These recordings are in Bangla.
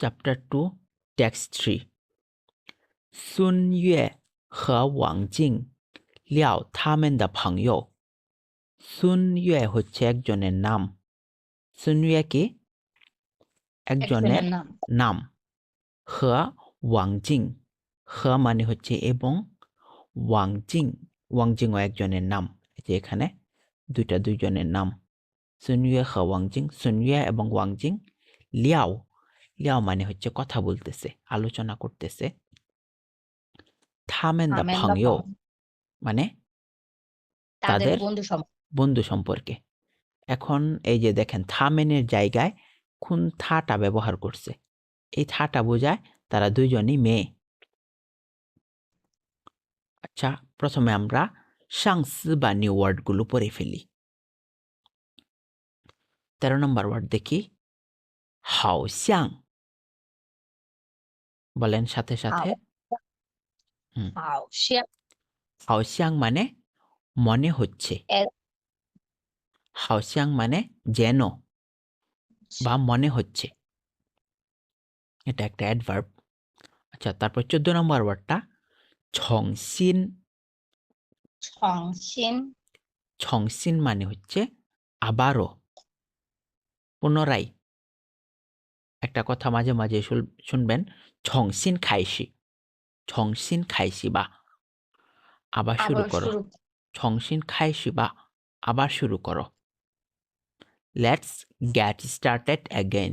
চ্যাপ্টার টু টেক্সট থ্রি সুন ইয়ে হ্যা ওয়াংজিং লিয়াও থামেন দা ভাংয় সুন ইয়ে হচ্ছে একজনের নাম সুন ইয়ে কি একজনের নাম হ্যা ওয়াংজিং হ্যা মানে হচ্ছে এবং ওয়াংজিং ওয়াংজিং ও একজনের নাম যে এখানে দুইটা দুইজনের নাম সুন ইয়ে হ্যা ওয়াংজিং সুন ইয়ে এবং ওয়াংজিং লিয়াও লিয়াও মানে হচ্ছে কথা বলতেছে আলোচনা করতেছে। থামেন দা ফাংয়ো মানে তাদের বন্ধু বন্ধু সম্পর্কে। এখন এই যে দেখেন থামেনের জায়গায় খুন থাটা ব্যবহার করছে? এই থাটা বোঝায় তারা দুইজনই মেয়ে। আচ্ছা প্রথমে আমরা সাংস বা নিউ ওয়ার্ডগুলো পড়ে ফেলি। তেরো নম্বর ওয়ার্ড দেখি। হাও শ্যাং বলেন সাথে সাথে। হাও। শিয়া হাও মানে মনে হচ্ছে। এ- হাও মানে যেন বা মনে হচ্ছে। এটা একটা অ্যাডভার্ব আচ্ছা তারপর চোদ্দ নম্বর ওয়ার্ডটা ছংসিন ছংসিন ছংসিন মানে হচ্ছে আবারও পুনরায়। একটা কথা মাঝে মাঝে শুনবেন ছংসিন খাইসি ছংসিন খাইসি বা আবার শুরু করো। ছংসিন খাইসি বা আবার শুরু করো। লেটস গেট স্টার্টেড অ্যাগেন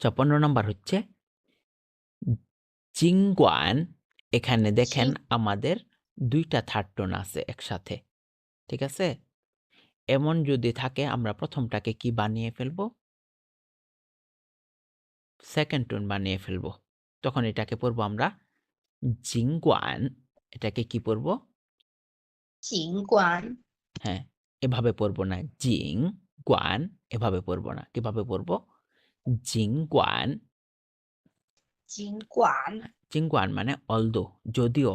চপান্ন নম্বর হচ্ছে চিংগুয়ান এখানে দেখেন আমাদের দুইটা থার্ড টোন আছে একসাথে ঠিক আছে? এমন যদি থাকে আমরা প্রথমটাকে কি বানিয়ে ফেলব? সেকেন্ড টোন বানিয়ে ফেলব। তখন এটাকে পড়ব আমরা জিঙ্গুয়ান এটাকে কি পড়ব জিঙ্গুয়ান হ্যাঁ এভাবে পড়ব না। জিং গুয়ান এভাবে পড়ব না। কীভাবে পড়ব জিঙ্গুয়ান জিঙ্গুয়ান হ্যাঁ, জিঙ্গুয়ান মানে অলদো যদিও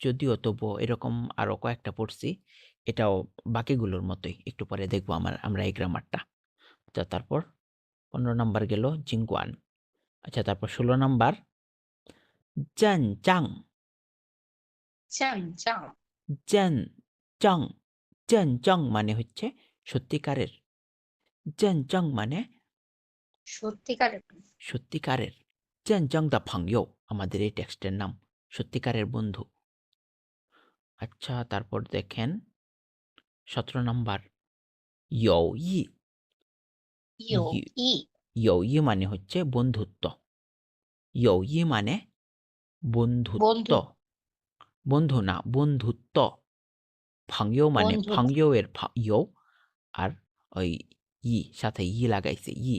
যদিও তবু এরকম আরও কয়েকটা পড়ছি এটাও বাকিগুলোর মতোই। একটু পরে দেখব আমার আমরা এই গ্রামারটা তো তারপর পনেরো নাম্বার গেল জিংগুয়ান। আচ্ছা তারপর ষোলো নাম্বার জান চাং 战仗 জান চাং জান চাং মানে হচ্ছে সত্যিকারের। জান চাং মানে সত্যিকারের। সত্যিকারের। জান চাং দা ভাংইও আমাদের এই টেক্সটের নাম সত্যিকারের বন্ধু। আচ্ছা তারপর দেখেন সতেরো নাম্বার ইয়ৌ ই ইউ ই মানে হচ্ছে বন্ধুত্ব ইয়ৌই মানে বন্ধুত্ব বন্ধু। না বন্ধুত্ব ফাংয়ো মানে বন্ধুত্ব। এর ইয়ৌ আর ওই ই সাথে ই লাগাইছে ই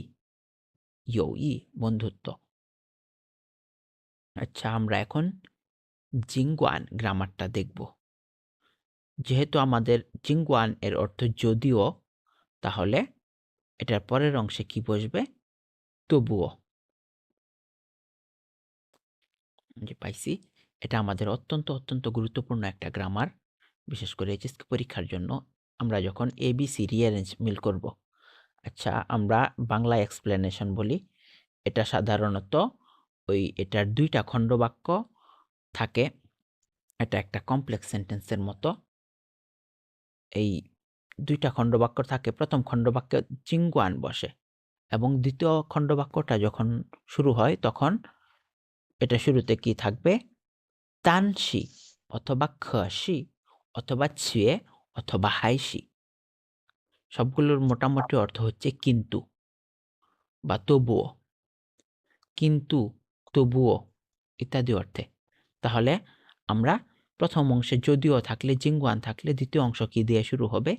ইয়ৌ ই বন্ধুত্ব আচ্ছা আমরা এখন জিঙ্গুয়ান গ্রামারটা দেখব যেহেতু আমাদের জিঙ্গুয়ান এর অর্থ যদিও তাহলে এটার পরের অংশে কি বসবে? তবুও। যে পাইছি, এটা আমাদের অত্যন্ত অত্যন্ত গুরুত্বপূর্ণ একটা গ্রামার বিশেষ করে এইচএসকে পরীক্ষার জন্য আমরা যখন এবিসি রিয়ারেঞ্জ মিল করব। আচ্ছা আমরা বাংলা এক্সপ্লেনেশন বলি। এটা সাধারণত ওই এটার দুইটা খণ্ডবাক্য থাকে। এটা একটা কমপ্লেক্স সেন্টেন্সের মতো। এই দুইটা খণ্ডবাক্য থাকে। প্রথম খণ্ডবাক্যে চিঙ্গুয়ান বসে এবং দ্বিতীয় খণ্ডবাক্যটা যখন শুরু হয় তখন এটা শুরুতে কি থাকবে? তানসি অথবা খসি অথবা ছিয়ে অথবা হাইসি। সবগুলোর মোটামুটি অর্থ হচ্ছে কিন্তু বা তবুও। কিন্তু তবুও ইত্যাদি অর্থে। তাহলে আমরা প্রথম অংশে যদিও থাকলে জিঙ্গুয়ান থাকলে দ্বিতীয় অংশ কি দিয়ে শুরু হবে?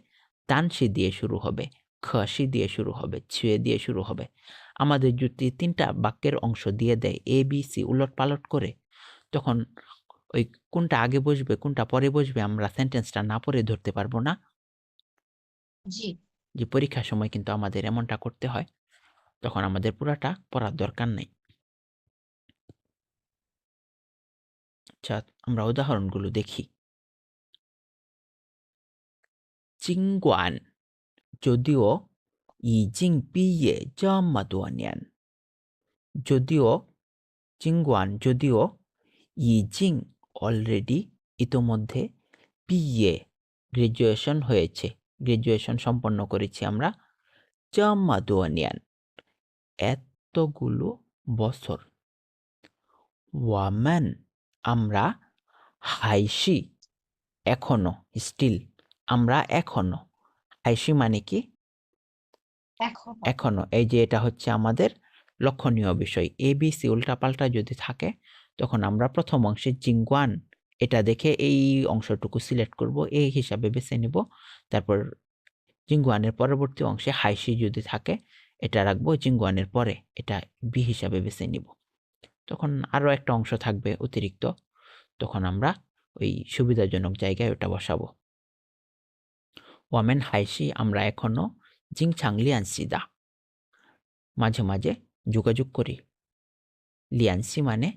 তানসি দিয়ে শুরু হবে খসি দিয়ে শুরু হবে ছুঁয়ে দিয়ে শুরু হবে। আমাদের যদি তিনটা বাক্যের অংশ দিয়ে দেয় এ বি সি উলট পালট করে। তখন ওই কোনটা আগে বসবে কোনটা পরে বসবে আমরা সেন্টেন্সটা না পড়ে ধরতে পারব না। জি। যে পরীক্ষার সময় কিন্তু আমাদের এমনটা করতে হয় তখন আমাদের পুরাটা পড়ার দরকার নেই। আচ্ছা আমরা উদাহরণগুলো দেখি। চিংগুয়ান যদিও 已经毕业这么多年যদিও চিংগুয়ান যদিও ইজিং অলরেডি ইতোমধ্যে পিএ গ্রাজুয়েশন হয়েছে গ্রাজুয়েশন সম্পন্ন করেছি আমরা চামাদুয়ানিয়ান এতগুলো বছর ওয়াম্যান আমরা হাইসি এখনো স্টিল আমরা এখনও। আইসি মানে কি? এখন। এই যে এটা হচ্ছে আমাদের লক্ষণীয় বিষয়। এ বি সি উল্টাপাল্টা যদি থাকে তখন আমরা প্রথম অংশে জিঙ্গুয়ান এটা দেখে এই অংশটুকু সিলেক্ট করব এই হিসাবে বেছে নিব। তারপর জিঙ্গুয়ানের পরবর্তী অংশে হাইসি যদি থাকে এটা রাখব জিঙ্গুয়ানের পরে এটা বি হিসাবে বেছে নিব। তখন আরও একটা অংশ থাকবে অতিরিক্ত। তখন আমরা ওই সুবিধাজনক জায়গায় ওটা বসাবো। ওয়ামেন হাইসি আমরা এখনও জিং চাংলিয়ান সিদা মাঝে মাঝে যোগাযোগ করি। লিয়ানসি মানে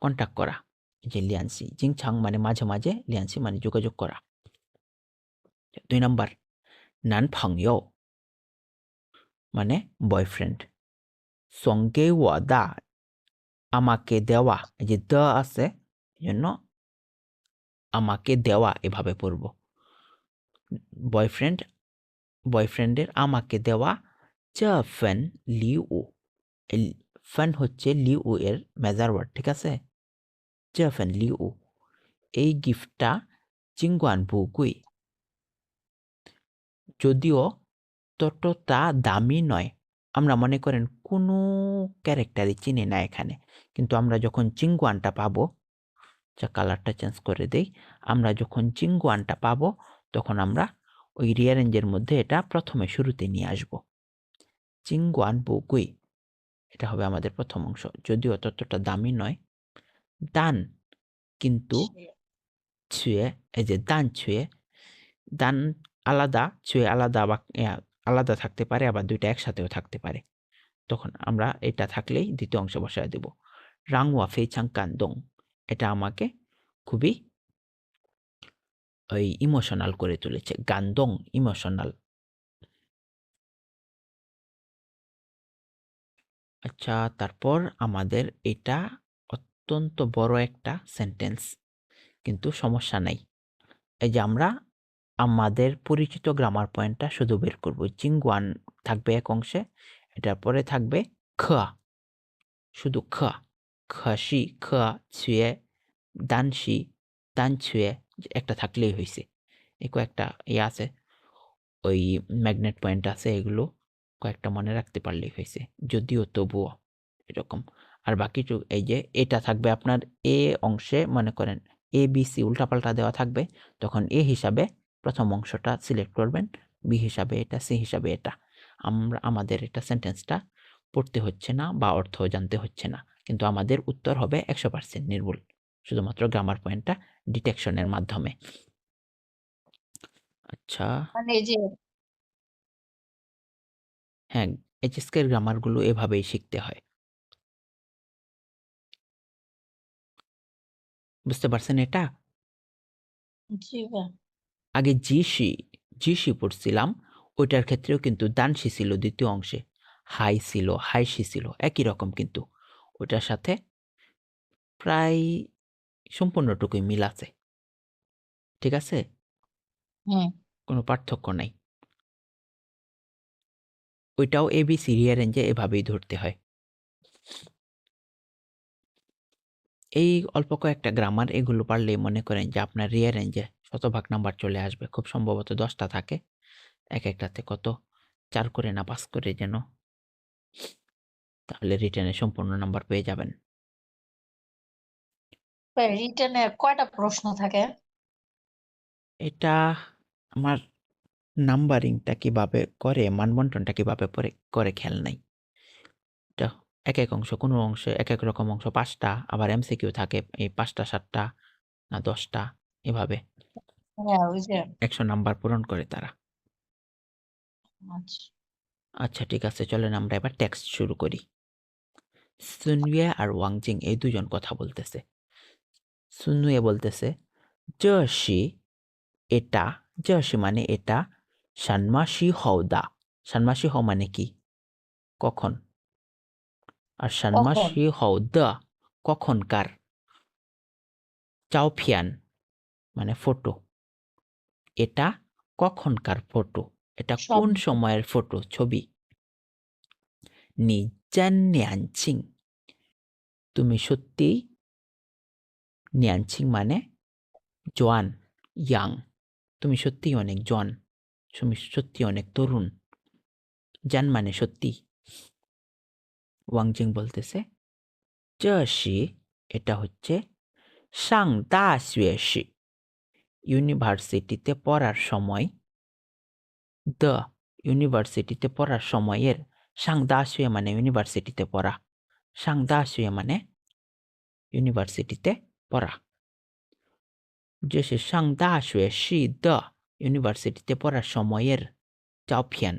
কন্ট্যাক্ট করা। যে লিয়ানসি জিং ছাং মানে মাঝে মাঝে লিয়ানসি মানে যোগাযোগ করা। দুই নাম্বার নান ফাংইও মানে বয়ফ্রেন্ড সঙ্গে ওয়াদা, আমাকে দেওয়া। এই যে দ আছে জন্য আমাকে দেওয়া এভাবে পড়ব। বয়ফ্রেন্ড বয়ফ্রেন্ডের আমাকে দেওয়া চা ফেন লিউ ফ্যান হচ্ছে লিউ এর মেজার ওয়ার্ড ঠিক আছে? চা ফেন লিউ, এই গিফটটা চিঙ্গুয়ান বুগুই যদিও ততটা দামি নয়, আমরা মনে করেন কোনো ক্যারেক্টারই চিনি না এখানে, কিন্তু আমরা যখন চিঙ্গুয়ানটা পাবো যা কালারটা চেঞ্জ করে দেই, আমরা যখন চিঙ্গুয়ানটা পাবো তখন আমরা ওই রিয়ারেঞ্জের মধ্যে এটা প্রথমে শুরুতে নিয়ে আসব। চিংগুয়ান বুগুই এটা হবে আমাদের প্রথম অংশ। যদিও ততটা দামি নয়। দান কিন্তু ছুঁয়ে। এই যে দান ছুঁয়ে দান আলাদা ছুঁয়ে আলাদা বা আলাদা থাকতে পারে আবার দুইটা একসাথেও থাকতে পারে। তখন আমরা এটা থাকলেই দ্বিতীয় অংশ বসায় দেব। রাংওয়া ফেইচাং কান্দং এটা আমাকে খুবই ওই ইমোশনাল করে তুলেছে গান্দং ইমোশনাল আচ্ছা তারপর আমাদের এটা অত্যন্ত বড় একটা সেন্টেন্স কিন্তু সমস্যা নাই। এই যে আমরা আমাদের পরিচিত গ্রামার পয়েন্টটা শুধু বের করব। চিংগুয়ান থাকবে এক অংশে, এটার পরে থাকবে খা। শুধু খা। খাসি খা ছুঁয়ে দানসি দান ছুঁয়ে একটা থাকলেই হয়েছে এই কয়েকটা ইয়ে আছে, ওই ম্যাগনেট পয়েন্ট আছে, এগুলো কয়েকটা মনে রাখতে পারলেই হয়েছে যদিও তবুও এরকম। আর বাকি টু- এই যে এটা থাকবে আপনার এ অংশে, মনে করেন এ বি সি উল্টাপাল্টা দেওয়া থাকবে, তখন এ হিসাবে প্রথম অংশটা সিলেক্ট করবেন বি হিসাবে এটা সি হিসাবে এটা। আমরা, আমাদের এটা সেন্টেন্সটা পড়তে হচ্ছে না বা অর্থ জানতে হচ্ছে না, কিন্তু আমাদের উত্তর হবে একশো পার্সেন্ট নির্ভুল। শুধুমাত্র গ্রামার পয়েন্টটা ডিটেকশনের মাধ্যমে। আচ্ছা। মানে এই যে হ্যাঁ এইচএসকের গ্রামারগুলো এভাবেই শিখতে হয়। বুঝতে পারছেন এটা? জি ভাই। আগে জিসি জিসি পড়ছিলাম ওইটার ক্ষেত্রেও কিন্তু দানসি ছিল দ্বিতীয় অংশে। হাই ছিল হাইসি ছিল একই রকম কিন্তু। ওটার সাথে প্রায় সম্পূর্ণটুকুই মিল আছে ঠিক আছে? হুম কোনো পার্থক্য নাই। ওইটাও এবিসি রিয়ারেঞ্জে এভাবেই ধরতে হয়। এই অল্প কয়েকটা গ্রামার এগুলো পারলেই মনে করেন যে আপনার রিয়ার রিয়ারেঞ্জে শতভাগ নাম্বার চলে আসবে। খুব সম্ভবত দশটা থাকে। এক একটাতে কত? চার করে না পাস করে যেন। তাহলে রিটার্নে সম্পূর্ণ নাম্বার পেয়ে যাবেন। রিটেনে কয়টা প্রশ্ন থাকে? এটা আমার নাম্বারিংটা কীভাবে করে মানবন্টনটা কীভাবে পরে করে খেয়াল নাই। এটা এক এক অংশ কোনো অংশে এক এক রকম অংশ পাঁচটা আবার এমসিকিউ থাকে এই পাঁচটা সাতটা না দশটা এভাবে। হ্যাঁ ওই যে একশো নাম্বার পূরণ করে তারা। আচ্ছা। আচ্ছা ঠিক আছে চলেন আমরা এবার টেক্সট শুরু করি। সুনইয়ে আর ওয়াংজিং এই দুজন কথা বলতেছে। সুনুয়ে বলতেছে জশি এটা জশি মানে এটা সানমাসি হওদা। ষান্মাসি হও মানে কি? কখন? আর ষান্মাসি হও দ কখনকার? চাওফিয়ান মানে ফটো। এটা কখনকার ফটো? এটা কোন সময়ের ফটো? ছবি? নি জান নিয়ানচিং তুমি সত্যি নিয়ানচিং মানে জোয়ান ইয়াং তুমি সত্যি অনেক জন তুমি সত্যি অনেক তরুণ। জান মানে সত্যি। ওয়াংজিং বলতেছে চি এটা হচ্ছে সাং দা শি ইউনিভার্সিটিতে পড়ার সময়, দ ইউনিভার্সিটিতে পড়ার সময়ের সাং দা শুয়ে মানে ইউনিভার্সিটিতে পড়া। সাং দা শুয়ে মানে ইউনিভার্সিটিতে পড়া যে সে সাং দা শুয়ে শি দ ইউনিভার্সিটিতে পড়ার সময়ের চাওফিয়ান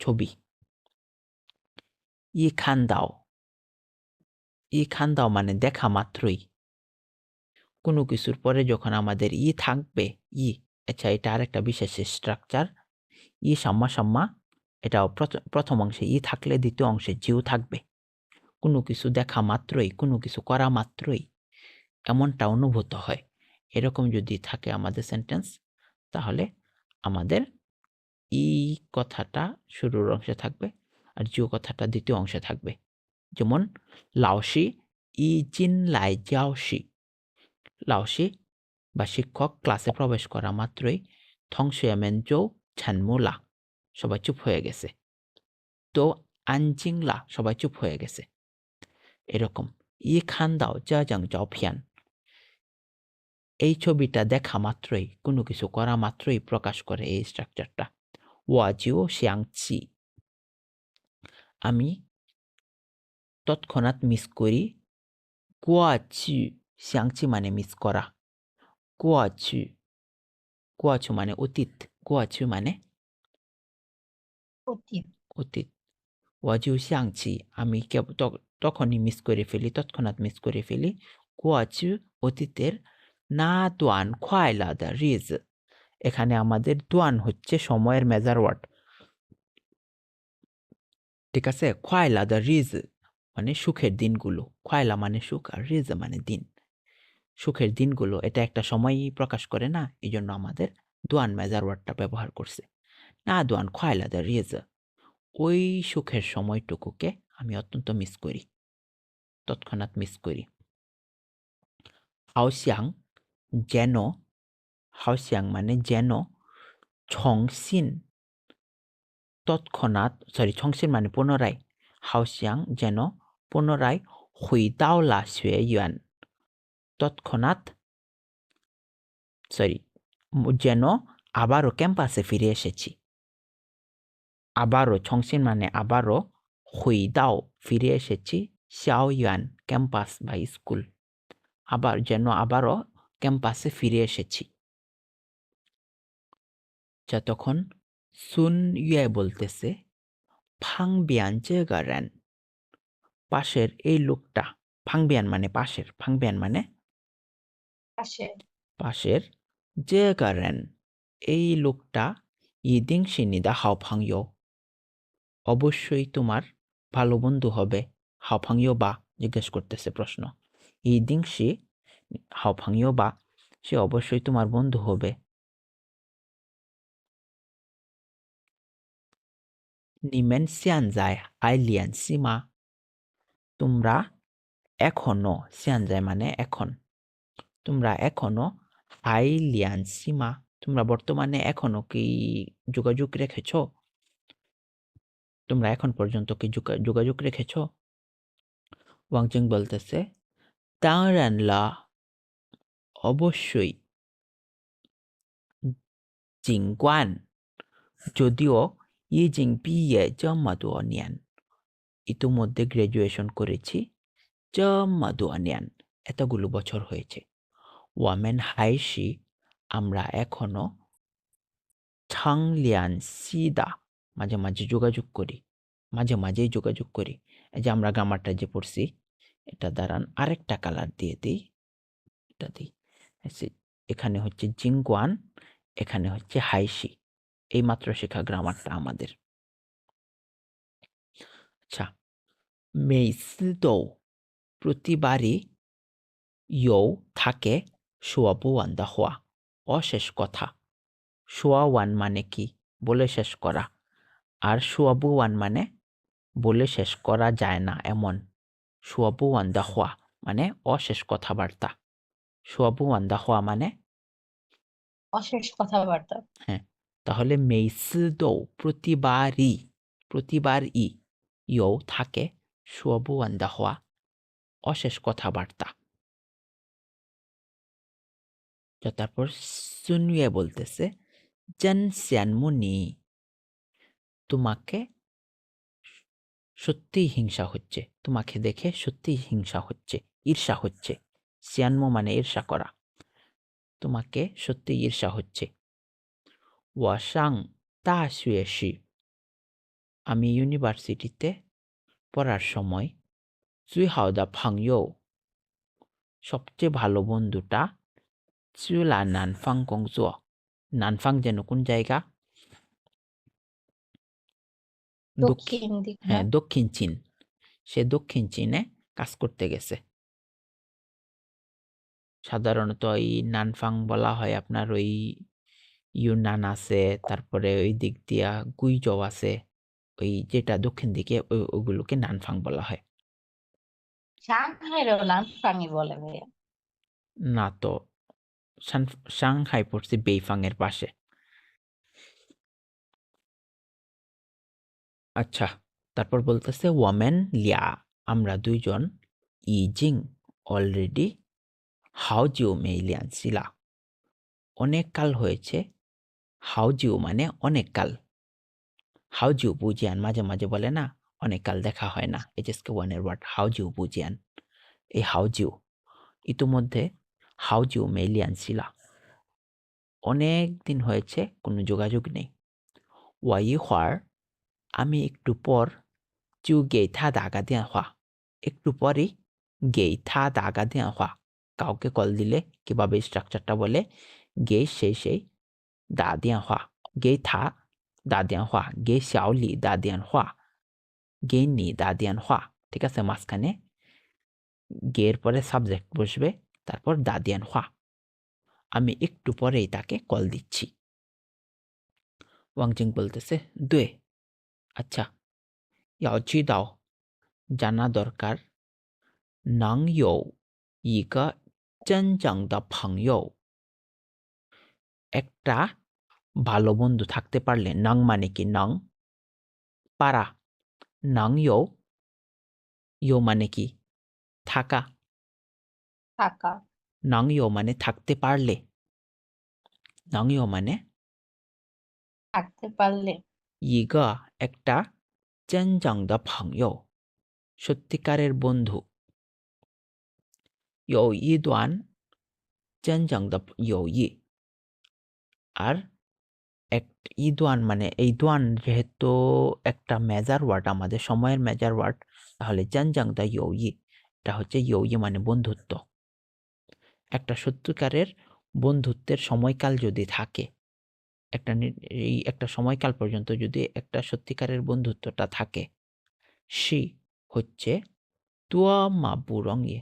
ছবি ই খান দাও ই খান দাও মানে দেখা মাত্রই কোনো কিছুর পরে যখন আমাদের ই থাকবে ই আচ্ছা এটা আরেকটা বিশেষ স্ট্রাকচার ই সাম্মা সাম্মা এটা প্রথ- প্রথম অংশে ই থাকলে দ্বিতীয় অংশে জিও থাকবে কোনো কিছু দেখা মাত্রই কোনো কিছু করা মাত্রই এমনটা অনুভূত হয়। এরকম যদি থাকে আমাদের সেন্টেন্স তাহলে আমাদের ই কথাটা শুরুর অংশে থাকবে আর জিও কথাটা দ্বিতীয় অংশে থাকবে। যেমন লাওসি ই জিন লাই জিয়াওসি লাওসি বা শিক্ষক ক্লাসে প্রবেশ করা মাত্রই থংশুয়ামেনজো ছানমুলা সবাই চুপ হয়ে গেছে। তো আনজিংলা সবাই চুপ হয়ে গেছে। এরকম, ই খান দাও যা জাং জাওফিয়ান এই ছবিটা দেখা মাত্রই কোনো কিছু করা মাত্রই প্রকাশ করে এই স্ট্রাকচারটা ওয়াজিও শিয়াংচি আমি তৎক্ষণাৎ মিস করি। কুয়াচি শিয়াংচি মানে মিস করা। কুয়াচি কুয়াচু মানে অতীত কুয়াচু মানে অতীত। ওয়াজিউ শিয়াংচি আমি তখনই মিস করে ফেলি তৎক্ষণাৎ মিস করে ফেলি। কুয়াচু অতীতের না দোয়ান খোয়াইলাদা রিজ। এখানে আমাদের দোয়ান হচ্ছে সময়ের মেজার ওয়ার্ড ঠিক আছে? খোয়াইলাদা রিজ মানে সুখের দিনগুলো। খোয়াইলা মানে সুখ আর রিজ মানে দিন। সুখের দিনগুলো, এটা একটা সময়ই প্রকাশ করে না? এই জন্য আমাদের দোয়ান মেজার ওয়ার্ডটা ব্যবহার করছে। না দোয়ান খোয়াইলাদা রিজ। ওই সুখের সময়টুকুকে আমি অত্যন্ত মিস করি। তৎক্ষণাৎ মিস করি। হাওসিয়াং যেন হাওসিয়াং মানে যেন ছংসিন তৎক্ষণাৎ সরি ছংসিন মানে পুনরায় হাওসিয়াং যেন পুনরায় হুইদাওলা সুয়েয়ান তৎক্ষণাৎ সরি যেন আবারও ক্যাম্পাসে ফিরে এসেছি। আবারও ছংসিন মানে আবারও হুইদাও, ফিরে এসেছি শাওয়ান ক্যাম্পাস বা স্কুল। আবার যেন আবারও ক্যাম্পাসে ফিরে এসেছি। যা তখন সুন ইয়ে বলতেছে ফাং ফাংবিয়ান জেগারেন। পাশের এই লোকটা ফাংবিয়ান মানে পাশের ফাংবিয়ান মানে? পাশের। পাশের জেগারেন। এই লোকটা ইদিং সিনিদা হাও ফাংইও অবশ্যই তোমার ভালো বন্ধু হবে। হাও ফাংইও বা? জিজ্ঞেস করতেছে প্রশ্ন। ইদিং সি হাও ফাংইও বা, সে অবশ্যই তোমার বন্ধু হবে। নিমেন সিয়ান যায় আইলিয়ান সীমা। তোমরা এখনও, সিয়ান যায় মানে এখন। তোমরা এখনও আইলিয়ান সীমা। তোমরা বর্তমানে এখনও কি যোগাযোগ রেখেছ? তোমরা এখন পর্যন্ত কি যোগা- যোগাযোগ রেখেছ? ওয়াংজিং বলতেছে, তাঁরানলা অবশ্যই। জিংগুয়ান যদিও ইজিং বিয়ে জম্মাদু অনিয়ান ইতিমধ্যে গ্র্যাজুয়েশন করেছি জম্মাদু অনিয়ান এতগুলো বছর হয়েছে। ওয়ামেন হাইশি আমরা এখনও ছাংলিয়ান সিদা মাঝে মাঝে যোগাযোগ করি, মাঝে মাঝেই যোগাযোগ করি। এই যে আমরা গ্রামারটা যে পড়ছি, এটা দাঁড়ান আরেকটা কালার দিয়ে দিই, এটা দিই। এখানে হচ্ছে জিংগুয়ান, এখানে হচ্ছে হাইশি। এই মাত্র শেখা গ্রামারটা আমাদের। আচ্ছা মেইসিদৌ প্রতিবারই ইউ থাকে সোয়াবুয়ান দা হওয়া অশেষ কথা। সোয়াওয়ান মানে কি? বলে শেষ করা। আর সোয়াবুয়ান মানে বলে শেষ করা যায় না, এমন। সোয়াবুয়ান দা হওয়া মানে অশেষ কথাবার্তা। সোয়াবুয়ান দা হওয়া মানে অশেষ কথাবার্তা। হ্যাঁ তাহলে মেইসিদৌ প্রতিবারই প্রতিবারই ইউ থাকে সোয়াবুয়ান দা হওয়া অশেষ কথাবার্তা। তো তারপর সুনিয়ে বলতেছে জেন শ্যানমুনি তোমাকে সত্যিই হিংসা হচ্ছে তোমাকে দেখে সত্যিই হিংসা হচ্ছে ঈর্ষা হচ্ছে। শ্যানমো মানে ঈর্ষা করা। তোমাকে সত্যি ঈর্ষা হচ্ছে। ওয়াসাং তা শুয়েশি আমি ইউনিভার্সিটিতে পড়ার সময় চুই হাওদা ফাংইউ সবচেয়ে ভালো বন্ধুটা চুলা নানফাং গংজুয়া নানফাং যেন কোন জায়গা? দক্ষিণ হ্যাঁ দক্ষিণ চীন। সে দক্ষিণ চীনে কাজ করতে গেছে। সাধারণত এই নানফাং বলা হয় আপনার ওই ইউনান আছে তারপরে ওই দিক দিয়া গুইজৌ আছে ওই যেটা দক্ষিণ দিকে ওই- ওগুলোকে নানফাং বলা হয়। সাংহাইয়েরও লামফাংই বলে ভাইয়া। না তো সান- সাংহাই পড়ছে বেইফাং এর পাশে। আচ্ছা তারপর বলতেছে ওয়ামেন লিয়া আমরা দুইজন ইজিং অলরেডি হাউজিও মেইলিয়ান ছিলা অনেক কাল হয়েছে হাউজিও মানে অনেক কাল হাউজিও বুজিয়ান মাঝে মাঝে বলে না অনেক কাল দেখা হয় না এইচএসকে ওয়ানের ওয়ার্ড হাউজিও বুজিয়ান এই হাউজিও ইতিমধ্যে হাউজিও মেইলিয়ান ছিলা অনেক দিন হয়েছে কোনো যোগাযোগ নেই ওয়াই হওয়ার আমি একটু পর চু গে থা দাগা দেওয়া হওয়া একটু পরই গে থা দাগা দেওয়া হওয়া কাউকে কল দিলে কীভাবে স্ট্রাকচারটা বলে, গে সেই সেই, দা দেওয়া হওয়া, গে থা, দা দেওয়া হওয়া, গে শাওলি দা দেওয়া হওয়া, গে নি, দা দেওয়া হওয়া। ঠিক আছে? মাঝখানে গের পরে সাবজেক্ট বসবে, তারপর দা দেওয়া হওয়া। আমি একটু পরেই তাকে কল দিচ্ছি। ওয়াংজিং বলতেছে দুয়ে আচ্ছা ইয়াও দাও, জানা দরকার, নাং ইউ চেনচাং দা ফাংইউ একটা ভালো বন্ধু থাকতে পারলে নং মানে কি নং পারা নং ইউ ইউ মানে কি থাকা থাকা নং ইউ মানে থাকতে পারলে নং ইউ মানে থাকতে পারলে ইগা একটা চেনচাং দা ফাংইউ সত্যিকারের বন্ধু ইউ ই দোয়ান চেনচাং দা ইউ ই আর এক ই দোয়ান মানে এই দোয়ান যেহেতু একটা মেজার ওয়ার্ড আমাদের সময়ের মেজার ওয়ার্ড তাহলে চেনচাং দা ইউ ই এটা হচ্ছে ইউ মানে বন্ধুত্ব। একটা সত্যিকারের বন্ধুত্বের সময়কাল যদি থাকে। একটা এই একটা সময়কাল পর্যন্ত যদি একটা সত্যিকারের বন্ধুত্বটা থাকে, সে হচ্ছে তুয়া মা বুরঙ্গে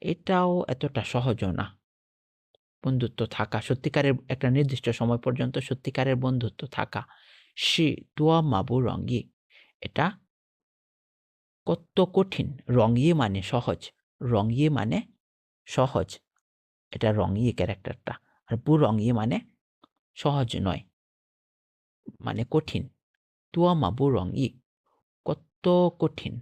এটাও এতটা সহজও না। বন্ধুত্ব থাকা, সত্যিকারের একটা নির্দিষ্ট সময় পর্যন্ত সত্যিকারের বন্ধুত্ব থাকা, সে তুয়া মাবু রঙ্গি এটা কত কঠিন। রঙিয়ে মানে সহজ রঙিয়ে মানে সহজ, এটা রঙিয়ে ক্যারেক্টারটা। আর বু রঙিয়ে মানে সহজ নয় মানে কঠিন। তুয়া মাবু রঙি কত কঠিন।